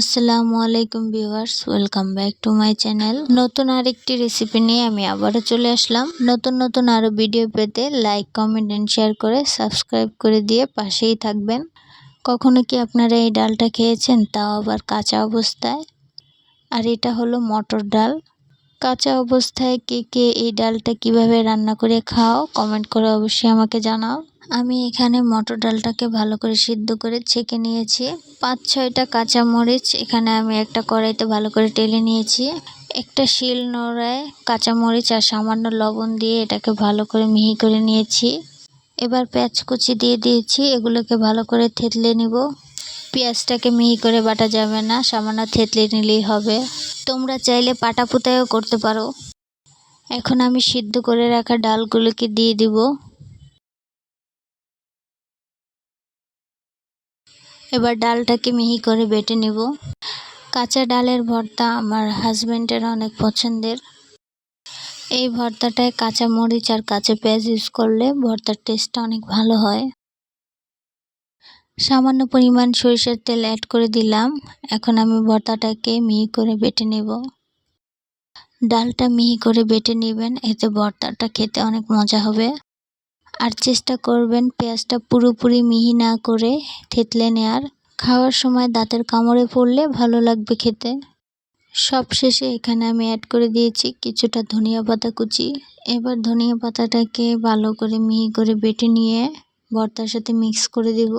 আসসালামু আলাইকুম viewers, welcome back to my channel. নতুন আরেকটি রেসিপি নিয়ে আমি আবারও চলে আসলাম। নতুন নতুন আরও ভিডিও পেতে লাইক, কমেন্ট অ্যান্ড শেয়ার করে সাবস্ক্রাইব করে দিয়ে পাশেই থাকবেন। কখনো কি আপনারা এই ডালটা খেয়েছেন? তাও আবার কাঁচা অবস্থায়। আর এটা হলো মটর ডাল। কাঁচা অবস্থায় কে কে এই ডালটা কীভাবে রান্না করে খাও, কমেন্ট করে অবশ্যই আমাকে জানাও। আমি এখানে মটর ডালটাকে ভালো করে সিদ্ধ করে ছেঁকে নিয়েছি। পাঁচ, ছয়টা কাঁচা মরিচ এখানে আমি একটা কড়াইতে ভালো করে টেলে নিয়েছি। একটা শিল নোড়ায় কাঁচা মরিচ আর সামান্য লবণ দিয়ে এটাকে ভালো করে মিহি করে নিয়েছি। এবার পেঁয়াজ কুচি দিয়ে দিয়েছি, এগুলোকে ভালো করে থেতলে নিব। পেঁয়াজটাকে মিহি করে বাটা যাবে না, সামান্য থেতলে নিলেই হবে। তোমরা চাইলে পাটা পুতায়ও করতে পারো। এখন আমি সিদ্ধ করে রাখা ডালগুলোকে দিয়ে দিব। এবার ডালটাকে মিহি করে বেটে নেব। কাঁচা ডালের ভর্তা আমার হাজব্যান্ডের অনেক পছন্দের। এই ভর্তাটায় কাঁচা মরিচ আর কাঁচা পেঁয়াজ ইউজ করলে ভর্তার টেস্টটা অনেক ভালো হয়। সামান্য পরিমাণ সরিষার তেল অ্যাড করে দিলাম। এখন আমি ভর্তাটাকে মিহি করে বেটে নেব। ডালটা মিহি করে বেটে নেবেন, এতে ভর্তাটা খেতে অনেক মজা হবে। আর চেষ্টা করবেন পেঁয়াজটা পুরোপুরি মিহি না করে থেতলে নেয়ার। খাওয়ার সময় দাঁতের কামড়ে পড়লে ভালো লাগবে খেতে। সব শেষে এখানে আমি অ্যাড করে দিয়েছি কিছুটা ধনিয়া পাতা কুচি। এবার ধনিয়া পাতাটাকে ভালো করে মিহি করে বেটে নিয়ে ভর্তার সাথে মিক্স করে দেব।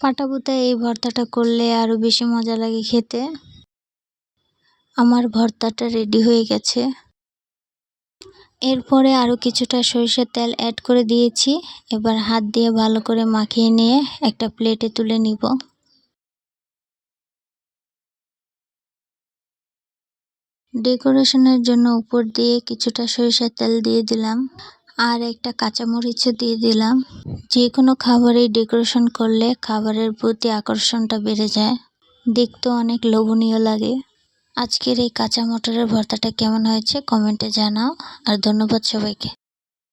পাটাপুতা এই ভর্তাটা করলে আরও বেশি মজা লাগে খেতে। আমার ভর্তাটা রেডি হয়ে গেছে। এরপরে আরও কিছুটা সরিষার তেল অ্যাড করে দিয়েছি। এবার হাত দিয়ে ভালো করে মাখিয়ে নিয়ে একটা প্লেটে তুলে নিব। ডেকোরেশনের জন্য উপর দিয়ে কিছুটা সরিষার তেল দিয়ে দিলাম। আর একটা কাঁচামরিচও দিয়ে দিলাম। যে কোনো খাবারেই ডেকোরেশন করলে খাবারের প্রতি আকর্ষণটা বেড়ে যায়। দেখতেও অনেক লোভনীয় লাগে। আজকের এই কাঁচা মটরের ভর্তাটা কেমন হয়েছে কমেন্টে জানাও আর ধন্যবাদ সবাইকে।